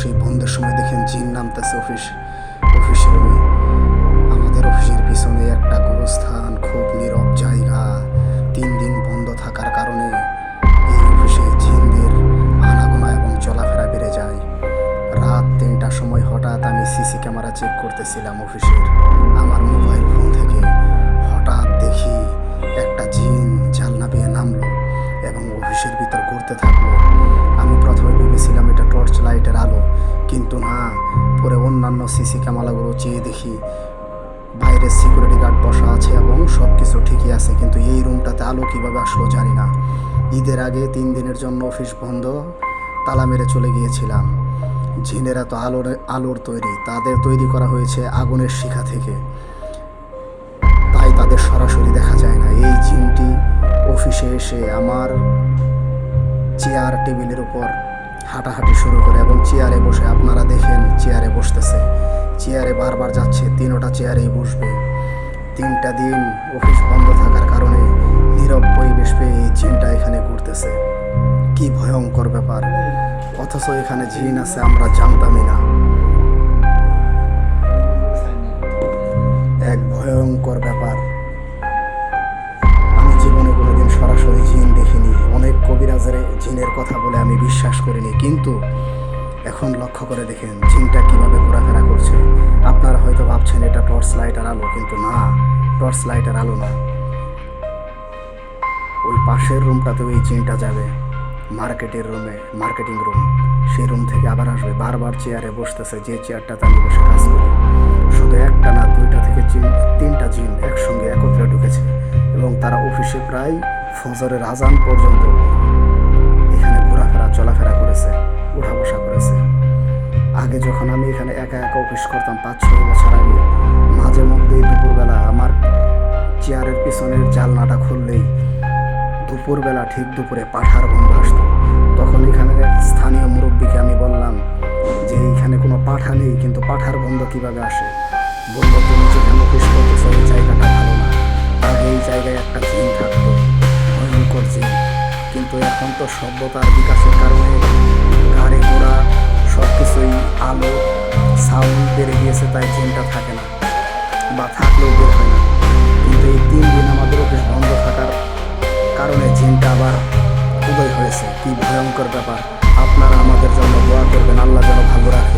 সেই বন্ধের সময় দেখেন জিন নামতেছে অফিস অফিস রুমে আমাদের অফিসের পিছনে একটা গোরস্থান, খুব নীরব জায়গা, তিন দিন বন্ধ থাকার কারণে এই অফিসে জিনদের আনাগোনা এবং চলাফেরা বেড়ে যায়। রাত তিনটার সময় হঠাৎ আমি সিসি ক্যামেরা চেক করতেছিলাম অফিসের, আমার মোবাইল ফোন থেকে হঠাৎ দেখি একটা জিন জালনা বেয়ে নামলো এবং অফিসের ভিতর ঘুরতে থাকল। আমি প্রথমে ভেবেছিলাম এটা টর্চ লাইটের আলো। কিন্তু না, পরে অন্যান্য সিসি ক্যামেরাগুলো চেয়ে দেখি বাইরে সিকিউরিটি গার্ড বসা আছে এবং সব কিছু ঠিকই আছে, কিন্তু এই রুমটাতে আলো কীভাবে আসলো জানি না। ঈদের আগে তিন দিনের জন্য অফিস বন্ধ, তালা মেরে চলে গিয়েছিলাম। জিনেরা তো আলোর আলোর তৈরি, তাদের তৈরি করা হয়েছে আগুনের শিখা থেকে। তাই তাদের সরাসরি দেখা যায় না। এই জিনটি অফিসে এসে আমার চেয়ার টেবিলের উপর হাঁটাহাঁটি শুরু করে এবং চেয়ারে বসে আপনারা দেখেন চেয়ারে বসতেছে। চেয়ারে বারবার যাচ্ছে, তিনোটা চেয়ারেই বসবে। তিনটা দিন অফিস বন্ধ থাকার কারণে নীরব পরিবেশ পেয়ে এই জিনটা এখানে ঘুরতেছে। কি ভয়ঙ্কর ব্যাপার। অথচ এখানে জিন আছে, আমরা জানতামই না। এক ভয়ঙ্কর ব্যাপার। আমি জীবনে কোনোদিন সরাসরি জিন জিনের কথা বলে আমি বিশ্বাস করিনি, কিন্তু এখন লক্ষ্য করে দেখেন জিনটা কীভাবে ঘোরাফেরা করছে। আপনারা হয়তো ভাবছেন এটা টর্চ লাইটার আলো, কিন্তু না, টর্চ লাইটার আলো না। ওই পাশের রুমটাতেও এই জিনটা যাবে, মার্কেটের রুমে, মার্কেটিং রুম। সেই রুম থেকে আবার আসবে, বারবার চেয়ারে বসতেছে, যে চেয়ারটাতে আমি বসে কাজ করি। শুধু একটা না, দুইটা থেকে জিন তিনটা জিন একসঙ্গে একত্রে ঢুকেছে, এবং তারা অফিসে প্রায় ফজরের আজান পর্যন্ত যখন আমি এখানে একা একা অফিস করতাম পাঁচ ছয় বছর আগে, মাঝে মধ্যেই দুপুরবেলা আমার চেয়ারের পিছনের জালনাটা খুললেই দুপুরবেলা ঠিক দুপুরে পাঠার গন্ধ আসতো। তখন এখানে স্থানীয় মুরব্বীকে আমি বললাম যে, এইখানে কোনো পাঠা নেই, কিন্তু পাঠার গন্ধ কীভাবে আসে? বলল, তুমি যেখানে অফিস করতেছো, এই জায়গাটা ভালো না। আগে এই জায়গায় একটা জিন থাকতো, ভয়ঙ্কর জিন কিন্তু এখন তো সভ্যতার বিকাশের কারণে গাড়ি ঘোড়া গিয়েছে তাই চিন্তা থাকে না। বা থাকলেও বের হয় না। কিন্তু এই তিন দিন আমাদের অফিস বন্ধ থাকার কারণে চিন্তা আবার উদয় হয়েছে। কি ভয়ঙ্কর ব্যাপার। আপনারা আমাদের জন্য দোয়া করবেন, আল্লাহ যেন ভালো রাখে।